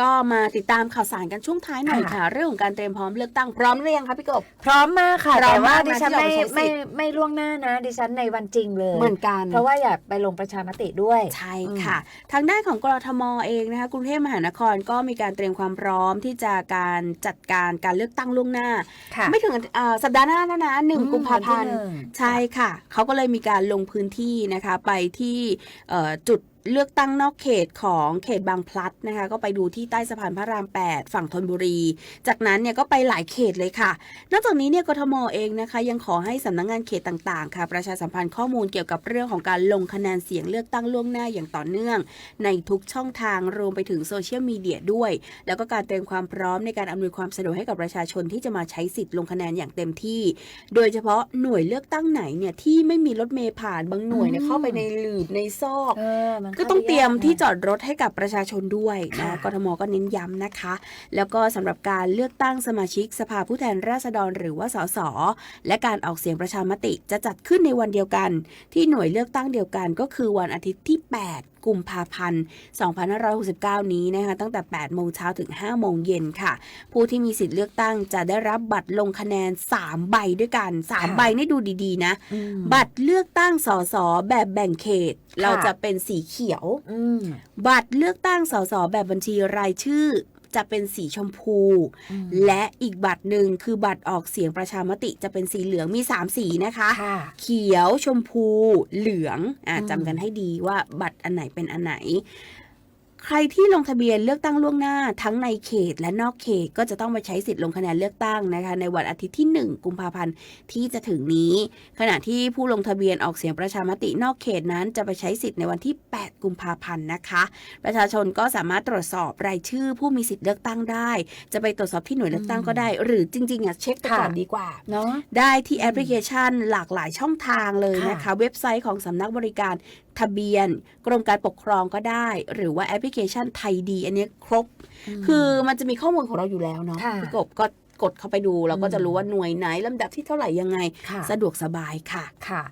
ก็มาติดตามข่าวสารกันช่วงท้ายหน่อยค่ะค่ะ เรื่องของการเตรียมพร้อมเลือกตั้งพร้อมหรือยังคะพี่กบพร้อมมากค่ะพร้อแต่มว่ามากดิฉันนะที่ไม่เราไปใช้สิไม่ทธิ์ไม่ล่วงหน้านะ ดิฉันในวันจริงเลยเหมือนกัน เพราะว่าอยากไปลงประชามติด้วยใช่ค่ะ ทางด้านของกรทมเองนะคะกรุงเทพมหานครก็มีการเตรียมความพร้อมที่จะการจัดการการเลือกตั้งล่วงหน้าค่ะไม่ถึงเอ่อสัปดาห์หน้าแล้วนะหนึ่งอืมกุมภาพันธ์วันที่หนึ่งใช่ค่ะเขาก็เลยมีการลงพื้นที่นะคะไปที่เอ่อจุด เลือกตั้งนอกเขตของเขตบางพลัดนะคะ ก็ไปดูที่ใต้สะพานพระราม 8 ฝั่งธนบุรี จากนั้นเนี่ยก็ไปหลายเขตเลยค่ะ นอกจากนี้เนี่ยกทมเองนะคะ ยังขอให้สำนักงงานเขตต่างๆ ค่ะ ประชาสัมพันธ์ข้อมูลเกี่ยวกับเรื่องของการลงคะแนนเสียงเลือกตั้งล่วงหน้าอย่างต่อเนื่อง ในทุกช่องทางรวมไปถึงโซเชียลมีเดียด้วย แล้วก็การเตรียมความพร้อมในการอำนวยความสะดวกให้กับประชาชนที่จะมาใช้สิทธิ์ลงคะแนนอย่างเต็มที่ โดยเฉพาะหน่วยเลือกตั้งไหนเนี่ยที่ไม่มีรถเมล์ผ่านบางหน่วยเนี่ยเข้าไปในหลืบในซอกก็ต้องเตรียมที่ข้าจอดรถให้กับประชาชนด้วยนะค่ะกทมก็เน้นย้ำนะคะ แล้วก็สำหรับการเลือกตั้งสมาชิกสภาผู้แทนราษฎรหรือว่าสสและการออกเสียงประชามติจะจัดขึ้นในวันเดียวกัน ที่หน่วยเลือกตั้งเดียวกันก็คือวันอาทิตย์ที่ 8 กุมภาพันธ์ 2569 นี้นะคะตั้งแต่ 8 โมงเช้าถึง 5 โมงเย็นค่ะ ผู้ที่มีสิทธิ์เลือกตั้งจะได้รับบัตรลงคะแนน 3 ใบด้วยกัน 3 ใบนี่ดูดีๆ นะอืมบัตรเลือกตั้งสสแบบแบ่งเขตค่ะเราจะเป็นสีเขียวอืมบัตรเลือกตั้งสสแบบบัญชีรายชื่อ จะเป็นสีชมพูอืมและอีกบัตรหนึ่งคือบัตรออกเสียงประชามติจะเป็นสีเหลืองมี 3 สีนะคะค่ะเขียวชมพูเหลืองอะอืมจำกันให้ดีว่าบัตรอันไหนเป็นอันไหน ใครที่ลงทะเบียนเลือกตั้งล่วงหน้าทั้งในเขตและนอกเขตก็จะต้องไปใช้สิทธิ์ลงคะแนนเลือกตั้งนะคะ ในวันอาทิตย์ที่ 1 กุมภาพันธ์ที่จะถึงนี้ ขณะที่ผู้ลงทะเบียนออกเสียงประชามตินอกเขตนั้นจะไปใช้สิทธิ์ในวันที่ 8 กุมภาพันธ์นะคะ ประชาชนก็สามารถตรวจสอบรายชื่อผู้มีสิทธิ์เลือกตั้งได้ จะไปตรวจสอบที่หน่วยเลือกตั้งก็ได้ หรือจริงๆอะเช็คไปก่อนค่ะดีกว่าเนาะได้ที่แอปพลิเคชันหลากหลายช่องทางเลยนะคะค่ะเว็บไซต์ของสำนักบริการทะเบียน กรมการปกครองก็ได้ หรือว่าแอปพลิเคชันไทยดี อันเนี้ยครบ คือมันจะมีข้อมูลของเราอยู่แล้วเนาะค่ะพี่กบก็กดเข้าไปดูเราก็อืมจะรู้ว่าหน่วยไหนลำดับที่เท่าไหร่ยังไงค่ะสะดวกสบายค่ะค่ะ